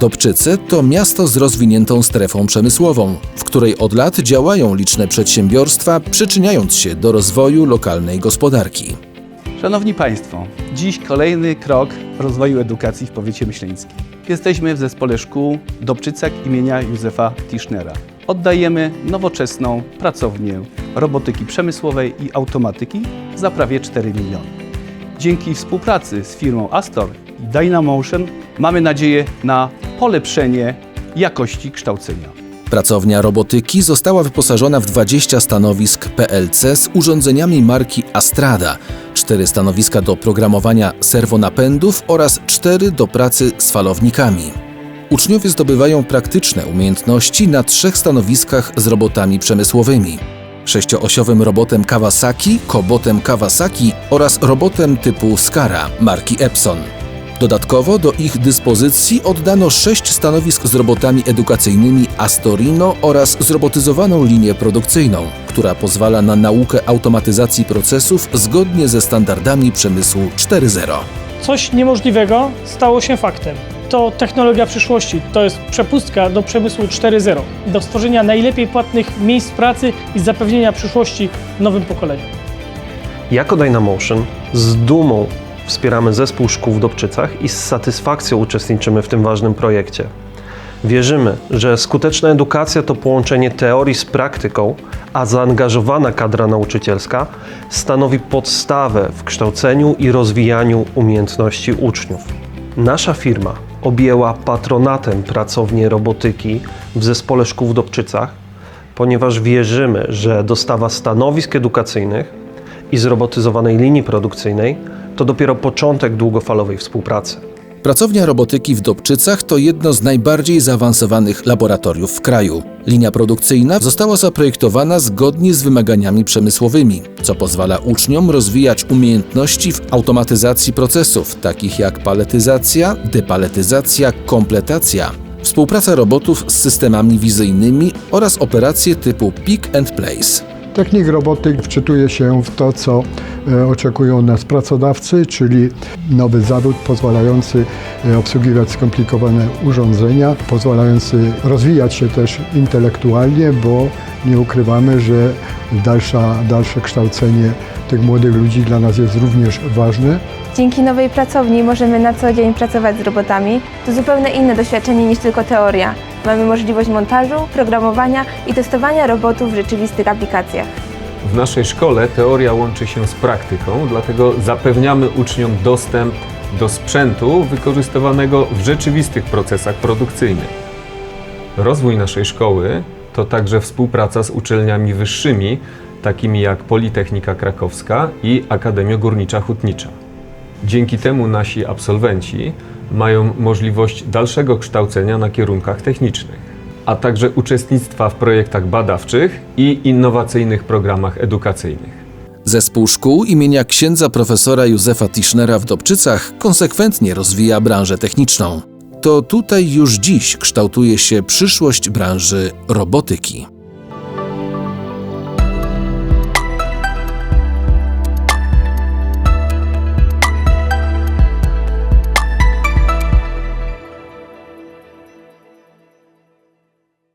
Dobczyce to miasto z rozwiniętą strefą przemysłową, w której od lat działają liczne przedsiębiorstwa, przyczyniając się do rozwoju lokalnej gospodarki. Szanowni Państwo, dziś kolejny krok rozwoju edukacji w powiecie myśleńskim. Jesteśmy w zespole szkół Dobczycak imienia Józefa Tischnera. Oddajemy nowoczesną pracownię robotyki przemysłowej i automatyki za prawie 4 miliony. Dzięki współpracy z firmą Astor i Dynamotion mamy nadzieję na polepszenie jakości kształcenia. Pracownia robotyki została wyposażona w 20 stanowisk PLC z urządzeniami marki Astrada, 4 stanowiska do programowania serwonapędów oraz 4 do pracy z falownikami. Uczniowie zdobywają praktyczne umiejętności na trzech stanowiskach z robotami przemysłowymi. Sześcioosiowym robotem Kawasaki, kobotem Kawasaki oraz robotem typu Skara marki Epson. Dodatkowo do ich dyspozycji oddano sześć stanowisk z robotami edukacyjnymi Astorino oraz zrobotyzowaną linię produkcyjną, która pozwala na naukę automatyzacji procesów zgodnie ze standardami przemysłu 4.0. Coś niemożliwego stało się faktem. To technologia przyszłości, to jest przepustka do przemysłu 4.0, do stworzenia najlepiej płatnych miejsc pracy i zapewnienia przyszłości nowym pokoleniom. Jako Dynamotion z dumą wspieramy zespół szkół w Dobczycach i z satysfakcją uczestniczymy w tym ważnym projekcie. Wierzymy, że skuteczna edukacja to połączenie teorii z praktyką, a zaangażowana kadra nauczycielska stanowi podstawę w kształceniu i rozwijaniu umiejętności uczniów. Nasza firma objęła patronatem pracownię robotyki w zespole szkół w Dobczycach, ponieważ wierzymy, że dostawa stanowisk edukacyjnych i zrobotyzowanej linii produkcyjnej to dopiero początek długofalowej współpracy. Pracownia robotyki w Dobczycach to jedno z najbardziej zaawansowanych laboratoriów w kraju. Linia produkcyjna została zaprojektowana zgodnie z wymaganiami przemysłowymi, co pozwala uczniom rozwijać umiejętności w automatyzacji procesów, takich jak paletyzacja, depaletyzacja, kompletacja, współpraca robotów z systemami wizyjnymi oraz operacje typu pick and place. Technik robotyk wczytuje się w to, co e, oczekują nas pracodawcy, czyli nowy zawód pozwalający e, obsługiwać skomplikowane urządzenia, pozwalający rozwijać się też intelektualnie, bo nie ukrywamy, że dalsza, dalsze kształcenie tych młodych ludzi dla nas jest również ważne. Dzięki nowej pracowni możemy na co dzień pracować z robotami. To zupełnie inne doświadczenie niż tylko teoria. Mamy możliwość montażu, programowania i testowania robotów w rzeczywistych aplikacjach. W naszej szkole teoria łączy się z praktyką, dlatego zapewniamy uczniom dostęp do sprzętu wykorzystywanego w rzeczywistych procesach produkcyjnych. Rozwój naszej szkoły to także współpraca z uczelniami wyższymi, takimi jak Politechnika Krakowska i Akademia Górnicza Hutnicza. Dzięki temu nasi absolwenci mają możliwość dalszego kształcenia na kierunkach technicznych, a także uczestnictwa w projektach badawczych i innowacyjnych programach edukacyjnych. Zespół szkół imienia księdza profesora Józefa Tischnera w Dobczycach konsekwentnie rozwija branżę techniczną. To tutaj już dziś kształtuje się przyszłość branży robotyki.